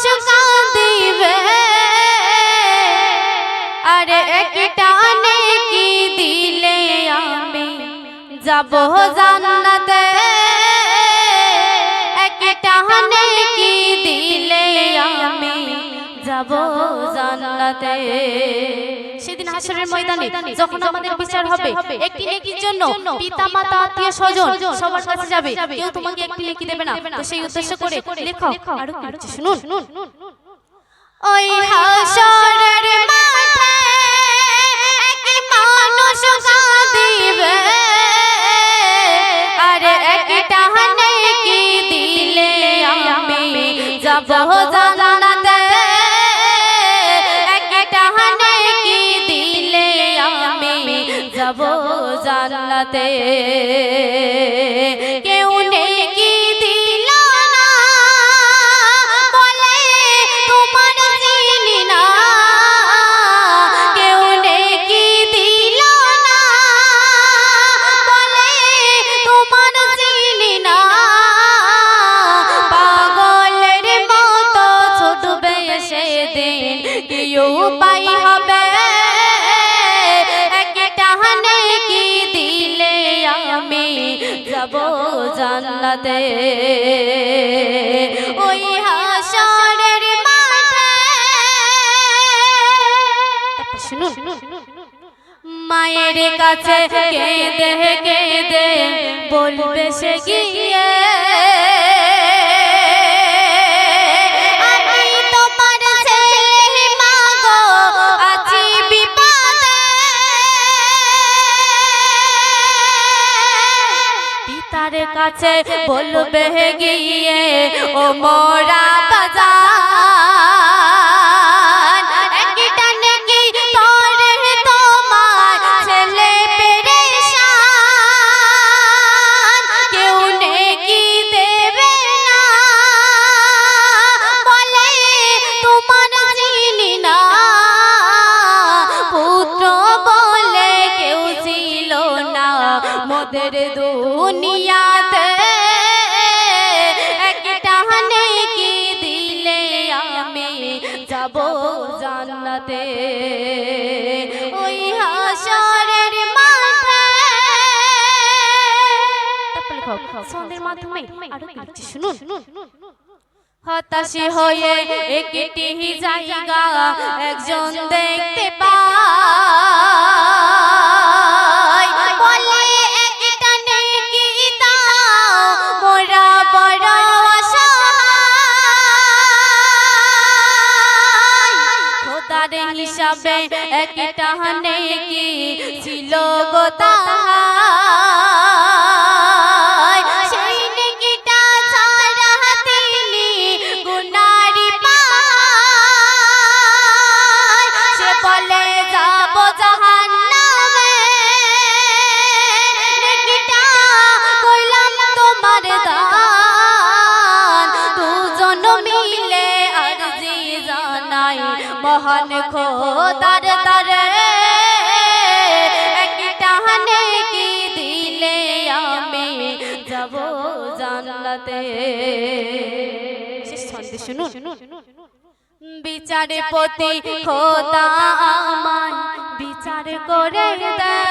মানুষ কাঁদিবে। আরে একটা কি দিলে আমি? যাব জান্নাতে। যাব জান্নাতে। সেদিন হাসরের ময়দানে যখন আমাদের বিচার হবে একটি নেকির জন্য পিতা মাতা আত্মীয় স্বজন সবার কাছে যাবে। কেউ তোমাকে একটি নেকি দেবে না। তো সেই উদ্দেশ্য করে লেখো আরও শুনুন। ওই হাসরের জান্নাতে জান্নাতে ওই হাসরের মাঠে। মায়ের কাছে কেঁদে কেঁদে বলবে সে গিয়ে। পিতার কাছে বলবে গিয়ে ও মোরা বাজার মোদের দুনিয়াতে একটা নেকি দিলে আমি যাব জান্নাতে। ওই হাসরের মাঠে সন্ধ্যের মাধ্যমে আরও কি লিখছে শুনুন। হতাশে হয়ে একটি জায়গা একজন দেখতে পায়। হিসাবে একটা নেকি ছিল গো তাহার। খোদার দারে একটা নেকি দিলে আমি যাব জান্নাতে? বিচারে পতি খোদা আমায় বিচার করে দেয়।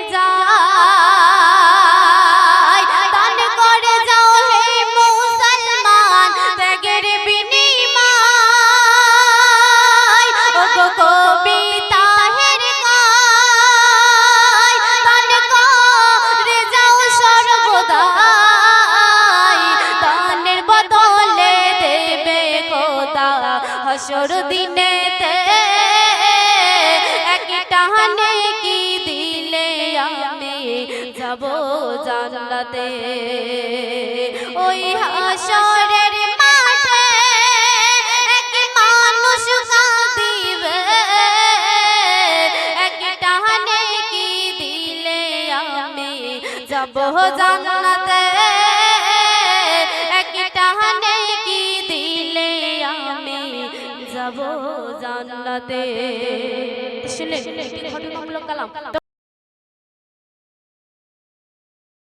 হাসর দিনেতে একটা নেকি দিলে আমি যাব যা জান্নাতে? ওই হাসরের যাব জান্নাতে? যাব জান্নাতে। একটি ঘটনামূলক কালাম।